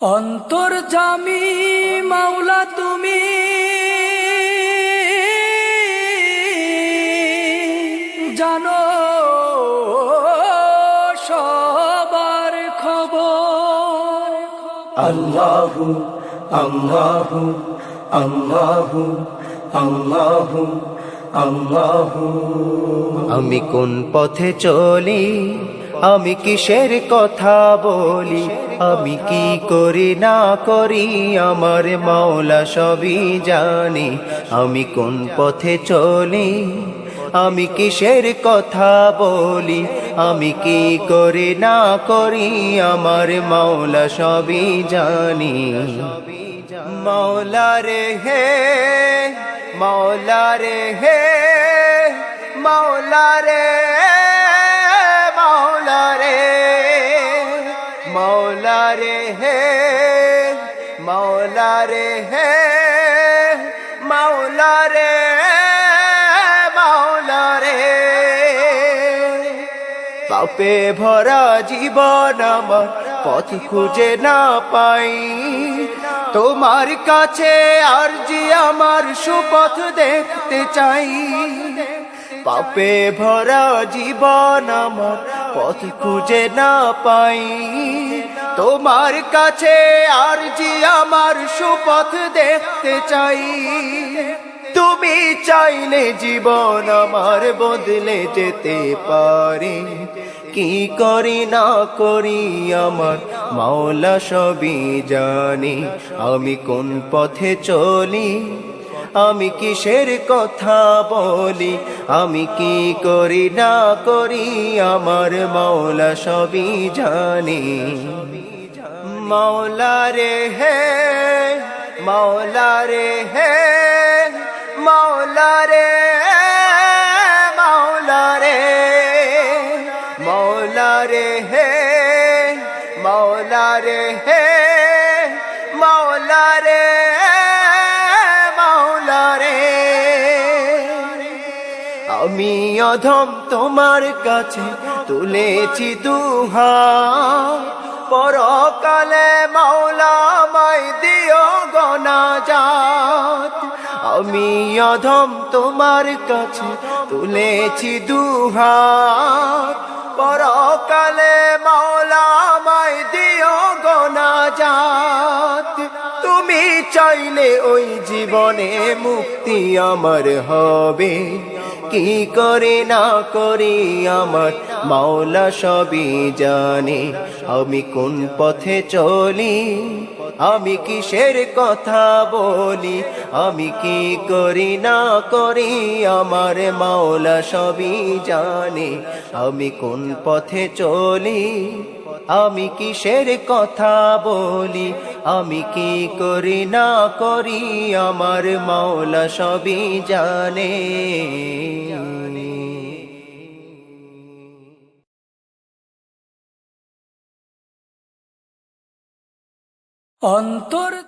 অন্তর জামি মাওলা তুমি। জানো সবার খবর। আল্লাহু আল্লাহু আল্লাহু আল্লাহু আল্লাহু। আমি কোন পথে চলি? আমি কিসের কথা বলি? আমি কি করি না করি? আমার মাওলা সবই জানি। আমি কোন পথে চলি? আমি কিসের কথা বলি? আমি কি করি না করি? আমার মাওলা সবই জানি। মাওলা রে হে, মাওলা রে হে, মাওলা রে মাওলা রে হে, মাওলা রে হে, মাওলা রে মাওলা রে। পাপে ভরা জীবন আমার পথ খুঁজে না পাই। তোমার কাছে আর জি আমার সুপথ দেখতে চাই। পাপে ভরা জীবন আমার পথ খুঁজে না পাই। তোমার কাছে আর জি আমার সুপথ দেখতে চাই। তুমি চাইলে জীবন আমার বদলে যেতে পারে। কি করি না করি আমার মাওলা সবই জানি। আমি কোন পথে চলি? আমি কিসের কথা বলি? আমি কি করি না করি? আমার মাওলা সবই জানি। মাওলা রে হে, মাওলা রে হে, মাওলা রে মাওলা রে মাওলা রে হে, মাওলা রে হে, মাওলা রে আমি অধম তোমার কাছে তুলেছি দুহা। পরকালে মাওলা মাই দিও গনা যাত আমি অধম তোমার কাছে তুলেছি দুহাত পরকালে মাওলা মাই দিও গনা যাত তুমি চাইলে ওই জীবনে মুক্তি আমার হবে। কি করে না করি আমার মাওলা সবই জানে। আমি কোন পথে চলি? আমি কিসের কথা বলি? আমি কি করি না করি? আমার মাওলা সবই জানে। আমি কোন পথে চলি? আমি কিসের কথা বলি? আমি কি করি না করি? আমার মাওলা সবই জানে। অন্তর